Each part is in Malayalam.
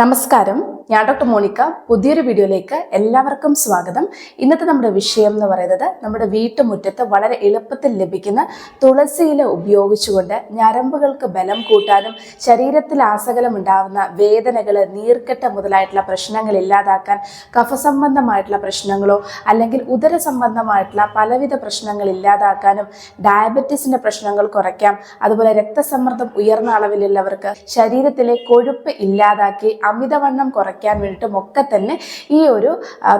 നമസ്കാരം. ഞാൻ ഡോക്ടർ മോണിക്ക. പുതിയൊരു വീഡിയോയിലേക്ക് എല്ലാവർക്കും സ്വാഗതം. ഇന്നത്തെ നമ്മുടെ വിഷയം എന്ന് പറയുന്നത് നമ്മുടെ വീട്ടുമുറ്റത്ത് വളരെ എളുപ്പത്തിൽ ലഭിക്കുന്ന തുളസിയില ഉപയോഗിച്ചുകൊണ്ട് ഞരമ്പുകൾക്ക് ബലം കൂട്ടാനും ശരീരത്തിൽ ആസകലം ഉണ്ടാകുന്ന വേദനകൾ നീർക്കെട്ട് മുതലായിട്ടുള്ള പ്രശ്നങ്ങൾ ഇല്ലാതാക്കാൻ കഫസംബന്ധമായിട്ടുള്ള പ്രശ്നങ്ങളോ അല്ലെങ്കിൽ ഉദര സംബന്ധമായിട്ടുള്ള പലവിധ പ്രശ്നങ്ങൾ ഇല്ലാതാക്കാനും ഡയബറ്റീസിന്റെ പ്രശ്നങ്ങൾ കുറയ്ക്കാം അതുപോലെ രക്തസമ്മർദ്ദം ഉയർന്ന അളവിലുള്ളവർക്ക് ശരീരത്തിലെ കൊഴുപ്പ് ഇല്ലാതാക്കി അമിതവണ്ണം കുറയ്ക്കാൻ വേണ്ടിയിട്ടും ഒക്കെ തന്നെ ഈ ഒരു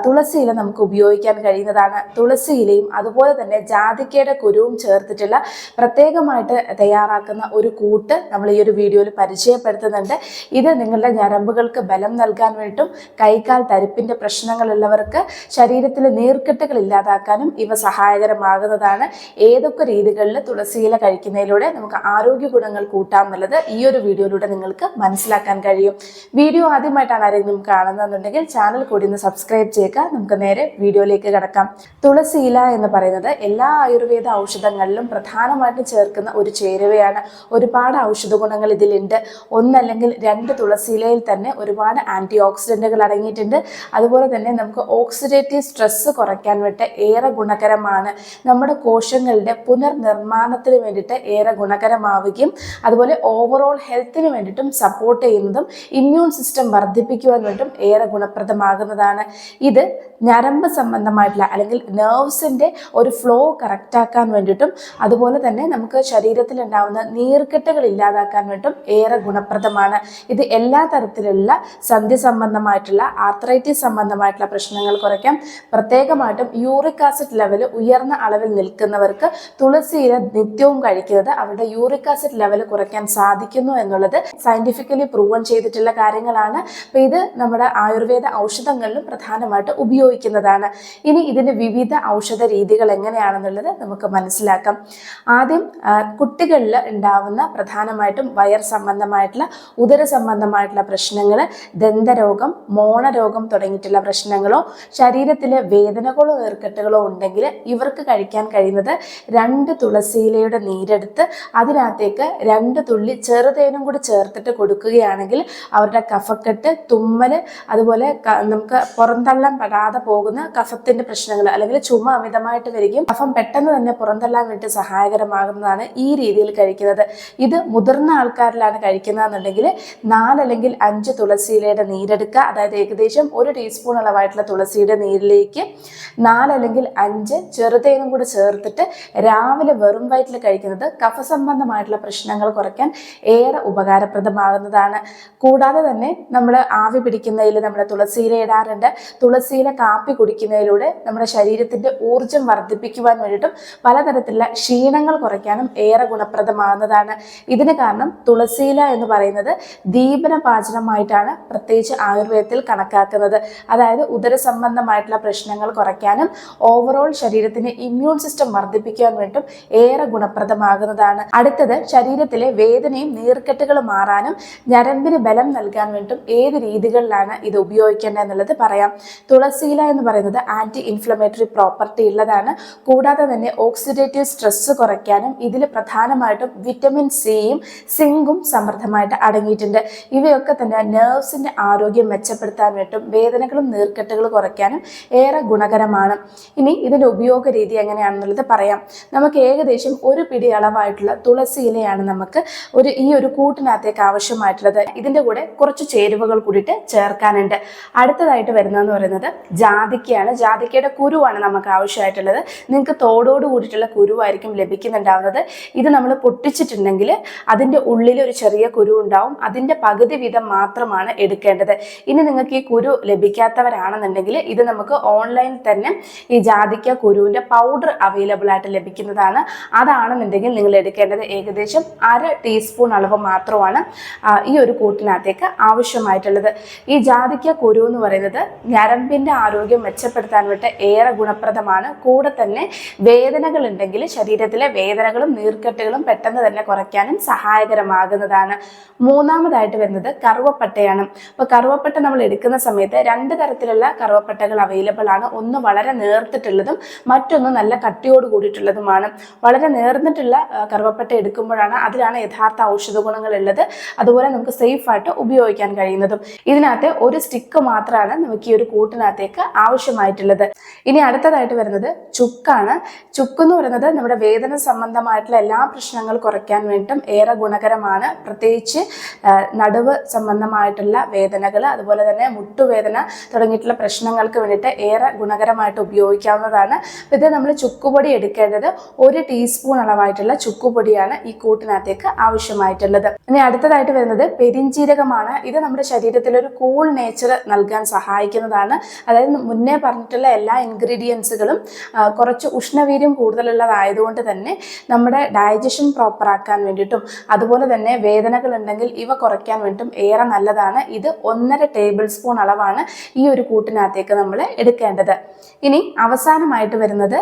തുളസി ഇല നമുക്ക് ഉപയോഗിക്കാൻ കഴിയുന്നതാണ്. തുളസി ഇലയും അതുപോലെ തന്നെ ജാതിക്കയുടെ കുരുവും ചേർത്തിട്ടുള്ള പ്രത്യേകമായിട്ട് തയ്യാറാക്കുന്ന ഒരു കൂട്ട് നമ്മൾ ഈ ഒരു വീഡിയോയിൽ പരിചയപ്പെടുത്തുന്നുണ്ട്. ഇത് നിങ്ങളുടെ ഞരമ്പുകൾക്ക് ബലം നൽകാൻ വേണ്ടിയിട്ടും കൈകാൽ തരിപ്പിന്റെ പ്രശ്നങ്ങളുള്ളവർക്ക് ശരീരത്തിലെ നീർക്കെട്ടുകൾ ഇല്ലാതാക്കാനും ഇവ സഹായകരമാകുന്നതാണ്. ഏതൊക്കെ രീതികളിൽ തുളസിയില കഴിക്കുന്നതിലൂടെ നമുക്ക് ആരോഗ്യ ഗുണങ്ങൾ കൂട്ടാം എന്നുള്ളത് ഈ ഒരു വീഡിയോയിലൂടെ നിങ്ങൾക്ക് മനസ്സിലാക്കാൻ കഴിയും. വീഡിയോ ആദ്യമായിട്ടാണ് ആരെങ്കിലും കാണുന്നതെന്നുണ്ടെങ്കിൽ ചാനൽ കൂടി ഒന്ന് സബ്സ്ക്രൈബ് ചെയ്യുക. നമുക്ക് നേരെ വീഡിയോയിലേക്ക് കിടക്കാം. തുളസിയില എന്ന് പറയുന്നത് എല്ലാ ആയുർവേദ ഔഷധങ്ങളിലും പ്രധാനമായിട്ടും ചേർക്കുന്ന ഒരു ചേരുവയാണ്. ഒരുപാട് ഔഷധ ഗുണങ്ങൾ ഇതിലുണ്ട്. ഒന്നല്ലെങ്കിൽ രണ്ട് തുളസിയിലയിൽ തന്നെ ഒരുപാട് ആന്റി ഓക്സിഡന്റുകൾ അടങ്ങിയിട്ടുണ്ട്. അതുപോലെ തന്നെ നമുക്ക് ഓക്സിഡേറ്റീവ് സ്ട്രെസ്സ് കുറയ്ക്കാൻ വേണ്ടി ഏറെ ഗുണകരമാണ്. നമ്മുടെ കോശങ്ങളുടെ പുനർനിർമ്മാണത്തിന് വേണ്ടിയിട്ട് ഏറെ ഗുണകരമാവുകയും അതുപോലെ ഓവറോൾ ഹെൽത്തിന് വേണ്ടിയിട്ടും സപ്പോർട്ട് ചെയ്യുന്നതും ഇമ്മ്യൂൺ സിസ്റ്റം വർദ്ധിപ്പിക്കുവാൻ വേണ്ടിയിട്ടും ഏറെ ഗുണപ്രദമാകുന്നതാണ്. ഇത് ഞരമ്പ് സംബന്ധമായിട്ടുള്ള അല്ലെങ്കിൽ നെർവ്സിന്റെ ഒരു ഫ്ലോ കറക്റ്റാക്കാൻ വേണ്ടിയിട്ടും അതുപോലെ തന്നെ നമുക്ക് ശരീരത്തിൽ ഉണ്ടാവുന്ന നീർക്കെട്ടുകൾ ഇല്ലാതാക്കാൻ വേണ്ടിയിട്ടും ഏറെ ഗുണപ്രദമാണ്. ഇത് എല്ലാ തരത്തിലുള്ള സന്ധി സംബന്ധമായിട്ടുള്ള ആർത്രൈറ്റിസ് സംബന്ധമായിട്ടുള്ള പ്രശ്നങ്ങൾ കുറയ്ക്കാം. പ്രത്യേകമായിട്ടും യൂറിക് ആസിഡ് ലെവൽ ഉയർന്ന അളവിൽ നിൽക്കുന്നവർക്ക് തുളസിയില നിത്യവും കഴിക്കുന്നത് അവരുടെ യൂറിക് ആസിഡ് ലെവൽ കുറയ്ക്കാൻ സാധിക്കുന്നു എന്നുള്ളത് സയന്റിഫിക്കലി പ്രൂവൺ ചെയ്തിട്ടുള്ള കാര്യങ്ങളാണ്. അപ്പോൾ ഇത് നമ്മുടെ ആയുർവേദ ഔഷധങ്ങളിലും പ്രധാനമായിട്ട് ഉപയോഗിക്കുന്നതാണ്. ഇനി ഇതിന്റെ വിവിധ ഔഷധ രീതികൾ എങ്ങനെയാണെന്നുള്ളത് നമുക്ക് മനസ്സിലാക്കാം. ആദ്യം കുട്ടികളിൽ ഉണ്ടാവുന്ന പ്രധാനമായിട്ടും വയർ സംബന്ധമായിട്ടുള്ള ഉദര സംബന്ധമായിട്ടുള്ള പ്രശ്നങ്ങൾ ദന്തരോഗം മോണരോഗം തുടങ്ങിയിട്ടുള്ള പ്രശ്നങ്ങളോ ശരീരത്തിലെ വേദനകളോ ഏർക്കെട്ടുകളോ ഉണ്ടെങ്കിൽ ഇവർക്ക് കഴിക്കാൻ കഴിയുന്നത് രണ്ട് തുളസിയിലയുടെ നീരെടുത്ത് അതിനകത്തേക്ക് രണ്ട് തുള്ളി ചെറുതേനും കൂടി ചേർത്തിട്ട് കൊടുക്കുകയാണെങ്കിൽ അവരുടെ കഫക്കെട്ട് തുമ്മൽ അതുപോലെ നമുക്ക് പുറന്തള്ളാൻ പെടാതെ പോകുന്ന കഫത്തിന്റെ പ്രശ്നങ്ങൾ അല്ലെങ്കിൽ ചുമ അമിതമായിട്ട് വരികയും കഫം പെട്ടെന്ന് തന്നെ പുറന്തള്ളാൻ വേണ്ടി സഹായകരമാകുന്നതാണ് ഈ രീതിയിൽ കഴിക്കുന്നത്. ഇത് മുതിർന്ന ആൾക്കാരിലാണ് കഴിക്കുന്നതെന്നുണ്ടെങ്കിൽ നാലല്ലെങ്കിൽ അഞ്ച് തുളസിയിലയുടെ നീരെടുക്കുക. അതായത് ഏകദേശം ഒരു ടീസ്പൂൺ അളവായിട്ടുള്ള തുളസിയുടെ നീരിലേക്ക് നാലല്ലെങ്കിൽ അഞ്ച് ചെറുതേനും കൂടി ചേർത്തിട്ട് രാവിലെ വെറും വയറ്റിൽ കഴിക്കുന്നത് കഫ കഫസംബന്ധമായിട്ടുള്ള പ്രശ്നങ്ങൾ കുറയ്ക്കാൻ ഏറെ ഉപകാരപ്രദമാകുന്നതാണ്. കൂടാതെ തന്നെ നമ്മൾ ആവി പിടിക്കുന്നതിൽ നമ്മൾ തുളസിയില ഇടാറുണ്ട്. തുളസിയില കാപ്പി കുടിക്കുന്നതിലൂടെ നമ്മുടെ ശരീരത്തിന്റെ ഊർജം വർദ്ധിപ്പിക്കുവാൻ വേണ്ടിയിട്ടും പലതരത്തിലുള്ള ക്ഷീണങ്ങൾ കുറയ്ക്കാനും ഏറെ ഗുണപ്രദമാകുന്നതാണ്. ഇതിന് കാരണം തുളസിയില എന്ന് പറയുന്നത് ദീപന പാചനമായിട്ടാണ് പ്രത്യേകിച്ച് ആയുർവേദത്തിൽ കണക്കാക്കുന്നത്. അതായത് ഉദര സംബന്ധമായിട്ടുള്ള പ്രശ്നങ്ങൾ കുറയ്ക്കാനും ഓവറോൾ ശരീരത്തിന്റെ ഇമ്മ്യൂൺ സിസ്റ്റം വർദ്ധിപ്പിക്കാൻ വേണ്ടിയിട്ടും ഏറെ ഗുണപ്രദമാകുന്നതാണ്. അടുത്തത് ശരീരത്തിലെ വേദനയും നീർക്കെട്ടുകളും മാറാനും ഞരമ്പിന് ബലം നൽകാൻ വേണ്ടിയിട്ടും ഏത് രീതികളിലാണ് ഇത് ഉപയോഗിക്കേണ്ടത് എന്നുള്ളത് പറയാം. തുളസിയില എന്ന് പറയുന്നത് ആന്റി ഇൻഫ്ലമേറ്ററി പ്രോപ്പർട്ടി ഉള്ളതാണ്. കൂടാതെ തന്നെ ഓക്സിഡേറ്റീവ് സ്ട്രെസ് കുറയ്ക്കാനും ഇതിൽ പ്രധാനമായിട്ടും വിറ്റമിൻ സിയും സിങ്കും സമൃദ്ധമായിട്ട് അടങ്ങിയിട്ടുണ്ട്. ഇവയൊക്കെ തന്നെ നെർവ്സിന്റെ ആരോഗ്യം മെച്ചപ്പെടുത്താനായിട്ടും വേദനകളും നീർക്കെട്ടുകളും കുറയ്ക്കാനും ഏറെ ഗുണകരമാണ്. ഇനി ഇതിന്റെ ഉപയോഗ രീതി എങ്ങനെയാണെന്നുള്ളത് പറയാം. നമുക്ക് ഏകദേശം ഒരു പിടി അളവായിട്ടുള്ള തുളസി ഇലയാണ് നമുക്ക് ഒരു ഈ ഒരു കൂട്ടിനകത്തേക്ക് ആവശ്യമായിട്ടുള്ളത്. ഇതിന്റെ കൂടെ കുറച്ച് ചേരുവകൾ കൂടിയിട്ട് ചേർക്കാനുണ്ട്. അടുത്തതായിട്ട് വരുന്നതെന്ന് പറയുന്നത് ജാതിക്കയാണ്. ജാതിക്കയുടെ കുരുവാണ് നമുക്ക് ആവശ്യമായിട്ടുള്ളത്. നിങ്ങൾക്ക് തോടോട് കൂടിയിട്ടുള്ള കുരുവായിരിക്കും ലഭിക്കുന്നുണ്ടാവുന്നത്. ഇത് നമ്മൾ പൊട്ടിച്ചിട്ടുണ്ടെങ്കിൽ അതിന്റെ ഉള്ളിൽ ഒരു ചെറിയ കുരു ഉണ്ടാവും. അതിന്റെ പകുതി വീതം മാത്രമാണ് എടുക്കേണ്ടത്. ഇനി നിങ്ങൾക്ക് ഈ കുരു ലഭിക്കാത്തവരാണെന്നുണ്ടെങ്കിൽ ഇത് നമുക്ക് ഓൺലൈൻ തന്നെ ഈ ജാതിക്ക കുരുവിന്റെ പൗഡർ അവൈലബിൾ ആയിട്ട് ലഭിക്കുന്നതാണ്. അതാണെന്നുണ്ടെങ്കിൽ നിങ്ങൾ എടുക്കേണ്ടത് ഏകദേശം അര ടീസ്പൂൺ അളവ് മാത്രമാണ് ഈ ഒരു കൂട്ടിനകത്തേക്ക് ആവശ്യമായിട്ടുള്ളത്. ഈ ജാതിക്ക കുരു എന്ന് പറയുന്നത് ഞരമ്പിന്റെ ആരോഗ്യം മെച്ചപ്പെടുത്താൻ വിട്ട് ഏറെ ഗുണപ്രദമാണ്. കൂടെ തന്നെ വേദനകൾ ഉണ്ടെങ്കിൽ ശരീരത്തിലെ വേദനകളും നീർക്കെട്ടുകളും പെട്ടെന്ന് തന്നെ കുറയ്ക്കാനും സഹായകരമാകുന്നതാണ്. മൂന്നാമതായിട്ട് വരുന്നത് കറുവപ്പട്ടയാണ്. അപ്പോൾ കറുവപ്പട്ട നമ്മൾ എടുക്കുന്ന സമയത്ത് രണ്ട് തരത്തിലുള്ള കറുവപ്പട്ടകൾ അവൈലബിൾ ആണ്. ഒന്ന് വളരെ നേർത്തിട്ടുള്ളതും മറ്റൊന്ന് നല്ല കട്ടിയോട് കൂടിയിട്ടുള്ളതുമാണ്. വളരെ നേർന്നിട്ടുള്ള കറുവപ്പട്ട എടുക്കുമ്പോഴാണ് അതിലാണ് യഥാർത്ഥ ഔഷധ ഗുണങ്ങൾ ഉള്ളത്. അതുപോലെ നമുക്ക് സേഫ് ആയിട്ട് ഉപയോഗിക്കാൻ കഴിയുന്നതും. ഇത് ഇതിനകത്ത് ഒരു സ്റ്റിക്ക് മാത്രമാണ് നമുക്ക് ഈ ഒരു കൂട്ടിനകത്തേക്ക് ആവശ്യമായിട്ടുള്ളത്. ഇനി അടുത്തതായിട്ട് വരുന്നത് ചുക്കാണ്. ചുക്ക് എന്ന് പറയുന്നത് നമ്മുടെ വേദന സംബന്ധമായിട്ടുള്ള എല്ലാ പ്രശ്നങ്ങൾ കുറയ്ക്കാൻ വേണ്ടിയിട്ടും ഏറെ ഗുണകരമാണ്. പ്രത്യേകിച്ച് നടുവ് സംബന്ധമായിട്ടുള്ള വേദനകൾ അതുപോലെ തന്നെ മുട്ടുവേദന തുടങ്ങിയിട്ടുള്ള പ്രശ്നങ്ങൾക്ക് വേണ്ടിയിട്ട് ഏറെ ഗുണകരമായിട്ട് ഉപയോഗിക്കാവുന്നതാണ്. ഇത് നമ്മൾ ചുക്കുപൊടി എടുക്കേണ്ടത് ഒരു ടീസ്പൂൺ അളവായിട്ടുള്ള ചുക്കുപൊടിയാണ് ഈ കൂട്ടിനകത്തേക്ക് ആവശ്യമായിട്ടുള്ളത്. ഇനി അടുത്തതായിട്ട് വരുന്നത് പെരിഞ്ജീരകമാണ് ഇത് നമ്മുടെ ശരീരത്തിൽ കൂൾ നേച്ചർ നൽകാൻ സഹായിക്കുന്നതാണ്. അതായത് മുന്നേ പറഞ്ഞിട്ടുള്ള എല്ലാ ഇൻഗ്രീഡിയൻസുകളും കുറച്ച് ഉഷ്ണവീര്യം കൂടുതലുള്ളതായതുകൊണ്ട് തന്നെ നമ്മുടെ ഡയജഷൻ പ്രോപ്പറാക്കാൻ വേണ്ടിയിട്ടും അതുപോലെ തന്നെ വേദനകൾ ഉണ്ടെങ്കിൽ ഇവ കുറയ്ക്കാൻ വേണ്ടിയിട്ടും ഏറെ നല്ലതാണ്. ഇത് ഒന്നര ടേബിൾ സ്പൂൺ അളവാണ് ഈ ഒരു കൂട്ടിനകത്തേക്ക് നമ്മൾ എടുക്കേണ്ടത്. ഇനി അവസാനമായിട്ട് വരുന്നത്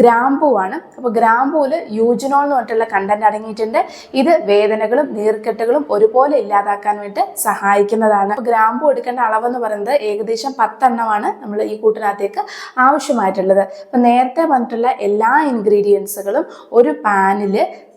ഗ്രാമ്പൂവാണ് അപ്പോൾ ഗ്രാമ്പൂവിൽ യൂജിനോൾ എന്ന് പറഞ്ഞിട്ടുള്ള കണ്ടന്റ് അടങ്ങിയിട്ടുണ്ട്. ഇത് വേദനകളും നീർക്കെട്ടുകളും ഒരുപോലെ ഇല്ലാതാക്കാൻ വേണ്ടി സഹായിക്കുന്നതാണ്. അപ്പോൾ എടുക്കേണ്ട അളവെന്ന് പറയുന്നത് ഏകദേശം പത്തെണ്ണമാണ് നമ്മൾ ഈ കൂട്ടിനകത്തേക്ക് ആവശ്യമായിട്ടുള്ളത്. അപ്പം നേരത്തെ പറഞ്ഞിട്ടുള്ള എല്ലാ ഇൻഗ്രീഡിയൻസുകളും ഒരു പാനിൽ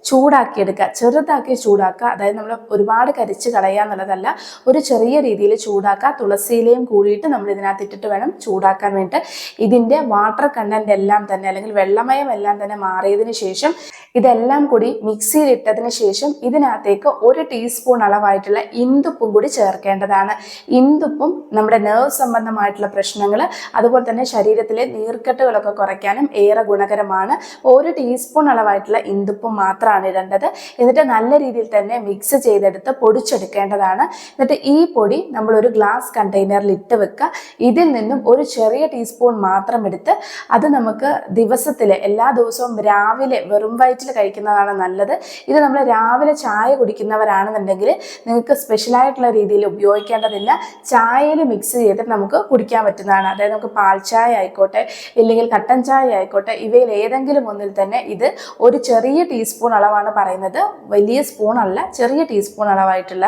ചൂടാക്കിയെടുക്കുക ചെറുതാക്കി ചൂടാക്കുക. അതായത് നമ്മൾ ഒരുപാട് കരിച്ച് കളയുക എന്നുള്ളതല്ല ഒരു ചെറിയ രീതിയിൽ ചൂടാക്കുക. തുളസിയിലയും കൂടിയിട്ട് നമ്മൾ ഇതിനകത്ത് ഇട്ടിട്ട് വേണം ചൂടാക്കാൻ വേണ്ടിയിട്ട്. ഇതിന്റെ വാട്ടർ കണ്ടന്റ് എല്ലാം തന്നെ അല്ലെങ്കിൽ വെള്ളമയം എല്ലാം തന്നെ മാറിയതിന് ശേഷം ഇതെല്ലാം കൂടി മിക്സിയിൽ ഇട്ടതിന് ശേഷം ഇതിനകത്തേക്ക് ഒരു ടീസ്പൂൺ അളവായിട്ടുള്ള ഇന്ദുപ്പും കൂടി ചേർക്കേണ്ടതാണ്. ഇന്ദുപ്പും നമ്മുടെ നെർവ് സംബന്ധമായിട്ടുള്ള പ്രശ്നങ്ങൾ അതുപോലെ തന്നെ ശരീരത്തിലെ നീർക്കെട്ടുകളൊക്കെ കുറയ്ക്കാനും ഏറെ ഗുണകരമാണ്. ഒരു ടീസ്പൂൺ അളവായിട്ടുള്ള ഇന്ദുപ്പും മാത്രമാണ് ഇടേണ്ടത്. എന്നിട്ട് നല്ല രീതിയിൽ തന്നെ മിക്സ് ചെയ്തെടുത്ത് പൊടിച്ചെടുക്കേണ്ടതാണ്. എന്നിട്ട് ഈ പൊടി നമ്മൾ ഒരു ഗ്ലാസ് കണ്ടെയ്നറിൽ ഇട്ട് വെക്കുക. ഇതിൽ നിന്നും ഒരു ചെറിയ ടീസ്പൂൺ മാത്രം എടുത്ത് അത് നമുക്ക് ദിവസത്തിൽ എല്ലാ ദിവസവും രാവിലെ വെറും വയറ്റിൽ കഴിക്കുന്നതാണ് നല്ലത്. ഇത് നമ്മൾ രാവിലെ ചായ കുടിക്കുന്നവരാണെന്നുണ്ടെങ്കിൽ നിങ്ങൾക്ക് സ്പെഷ്യലായിട്ടുള്ള രീതിയിൽ ഉപയോഗിക്കേണ്ടതില്ല. ചായയിൽ മിക്സ് ചെയ്തിട്ട് നമുക്ക് കുടിക്കാൻ പറ്റുന്നതാണ്. അതായത് നമുക്ക് പാൽ ചായ ആയിക്കോട്ടെ ഇല്ലെങ്കിൽ കട്ടൻ ചായ ആയിക്കോട്ടെ ഇവയിൽ ഏതെങ്കിലും ഒന്നിൽ തന്നെ ഇത് ഒരു ചെറിയ ടീസ്പൂൺ അളവാണ് പറയുന്നത്. വലിയ സ്പൂൺ അല്ല ചെറിയ ടീസ്പൂൺ അളവായിട്ടുള്ള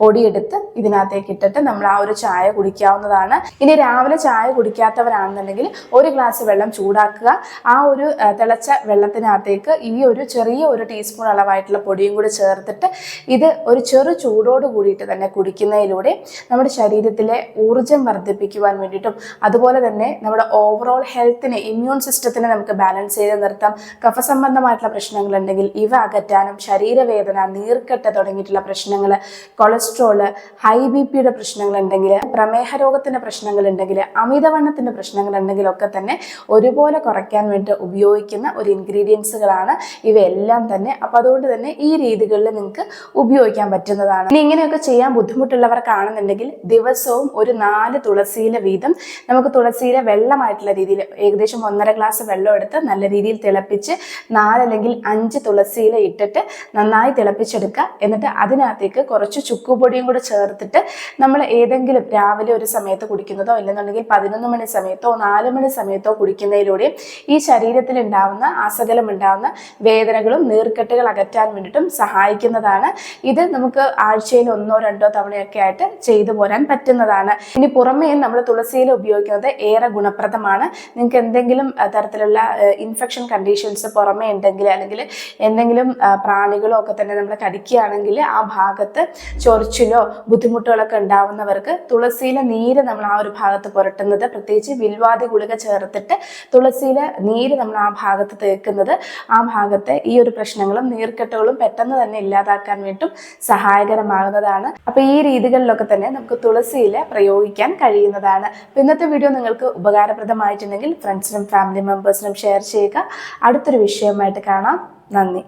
പൊടിയെടുത്ത് ഇതിനകത്തേക്ക് ഇട്ടിട്ട് നമ്മൾ ആ ഒരു ചായ കുടിക്കാവുന്നതാണ്. ഇനി രാവിലെ ചായ കുടിക്കാത്തവരാണെന്നുണ്ടെങ്കിൽ ഒരു ഗ്ലാസ് വെള്ളം ചൂടാക്കുക. ആ ഒരു തിളച്ച വെള്ളത്തിനകത്തേക്ക് ഈ ഒരു ചെറിയ ഒരു ടീസ്പൂൺ അളവായിട്ടുള്ള പൊടിയും കൂടി ചേർത്തിട്ട് ഇത് ഒരു ചെറു ചൂടോട് കൂടിയിട്ട് തന്നെ കുടിക്കുന്നതിലൂടെ നമ്മുടെ ശരീരത്തിലെ ഊർജം വർദ്ധിപ്പിക്കുവാൻ വേണ്ടിയിട്ടും അതുപോലെ തന്നെ നമ്മുടെ ഓവറോൾ ഹെൽത്തിനെ ഇമ്മ്യൂൺ സിസ്റ്റത്തിനെ നമുക്ക് ബാലൻസ് ചെയ്ത് നിർത്താം. കഫസംബന്ധമായിട്ടുള്ള പ്രശ്നങ്ങളുണ്ടെങ്കിൽ ഇവ അകറ്റാനും ശരീരവേദന നീർക്കെട്ട് തുടങ്ങിയിട്ടുള്ള പ്രശ്നങ്ങൾ കൊളസ്ട്രോൾ ഹൈ ബി പിയുടെ പ്രശ്നങ്ങളുണ്ടെങ്കിൽ പ്രമേഹ രോഗത്തിന്റെ പ്രശ്നങ്ങളുണ്ടെങ്കിൽ അമിതവണ്ണത്തിന്റെ പ്രശ്നങ്ങൾ ഉണ്ടെങ്കിലൊക്കെ തന്നെ ഒരുപോലെ കുറയ്ക്കാൻ വേണ്ടി ഉപയോഗിക്കുന്ന ഒരു ഇൻഗ്രീഡിയൻസുകളാണ് ഇവയെല്ലാം തന്നെ. അപ്പോൾ അതുകൊണ്ട് തന്നെ ഈ രീതികളിൽ നിങ്ങൾക്ക് ഉപയോഗിക്കാൻ പറ്റുന്നതാണ്. ഇനി ഇങ്ങനെയൊക്കെ ചെയ്യാൻ ബുദ്ധിമുട്ടുള്ളവർക്കാണെന്നുണ്ടെങ്കിൽ ദിവസവും ഒരു നാല് തുളസിയില വീതം നമുക്ക് തുളസിയില വെള്ളമായിട്ടുള്ള രീതിയിൽ ഏകദേശം ഒന്നര ഗ്ലാസ് വെള്ളം എടുത്ത് നല്ല രീതിയിൽ തിളപ്പിച്ച് നാലല്ലെങ്കിൽ അഞ്ച് തുളസിയില ഇട്ടിട്ട് നന്നായി തിളപ്പിച്ചെടുക്കുക. എന്നിട്ട് അതിനകത്തേക്ക് കുറച്ച് ചുക്കുപൊടിയും കൂടെ ചേർത്തിട്ട് നമ്മൾ ഏതെങ്കിലും രാവിലെ ഒരു സമയത്ത് കുടിക്കുന്നതോ ഇല്ലെന്നുണ്ടെങ്കിൽ പതിനൊന്ന് മണി സമയത്തോ നാല് മണി സമയത്തോ കുടിക്കുന്നതിലൂടെയും ഈ ശരീരത്തിൽ ഉണ്ടാവുന്ന അസകലം ഉണ്ടാവുന്ന വേദനകളും നീർക്കെട്ടുകൾ അകറ്റാൻ വേണ്ടിയിട്ടും സഹായിക്കുന്നതാണ്. ഇത് നമുക്ക് ആഴ്ചയിൽ ഒന്നോ രണ്ടോ തവണയൊക്കെ ആയിട്ട് ചെയ്തു പോരാൻ പറ്റുന്നതാണ്. ഇനി പുറമേ നമ്മൾ തുളസിയിൽ ഉപയോഗിക്കുന്നത് ഏറെ ഗുണപ്രദമാണ്. നിങ്ങൾക്ക് എന്തെങ്കിലും തരത്തിലുള്ള ഇൻഫെക്ഷൻ കണ്ടീഷൻസ് പുറമേ ഉണ്ടെങ്കിൽ അല്ലെങ്കിൽ എന്തെങ്കിലും ആ, പ്രാണികളോ ഒക്കെ തന്നെ നമ്മൾ കടിക്കുകയാണെങ്കിൽ ആ ഭാഗത്ത് ചൊറിച്ചിലോ ബുദ്ധിമുട്ടുകളൊക്കെ ഉണ്ടാവുന്നവർക്ക് തുളസിയിലെ നീര് നമ്മൾ ആ ഒരു ഭാഗത്ത് പുരട്ടുന്നത് പ്രത്യേകിച്ച് വിൽവാദി ഗുളിക ചേർത്തിട്ട് തുളസിയിലെ നീര് നമ്മൾ ആ ഭാഗത്ത് തേക്കുന്നത്. ആ ഭാഗത്തെ ഈ ഒരു പ്രശ്നങ്ങളും നീർക്കെട്ടുകളും പെട്ടെന്ന് തന്നെ ഇല്ലാതാക്കാൻ വേണ്ടിയിട്ടും സഹായകരമാകുന്നതാണ്. അപ്പോൾ ഈ രീതികളിലൊക്കെ തന്നെ നമുക്ക് തുളസിയില പ്രയോഗിക്കാൻ കഴിയുന്നതാണ്. ഇന്നത്തെ വീഡിയോ നിങ്ങൾക്ക് ഉപകാരപ്രദമായിട്ടുണ്ടെങ്കിൽ ഫ്രണ്ട്സിനും ഫാമിലി മെമ്പേഴ്സിനും ഷെയർ ചെയ്യുക. അടുത്തൊരു വിഷയമായിട്ട് കാണാം. നന്ദി.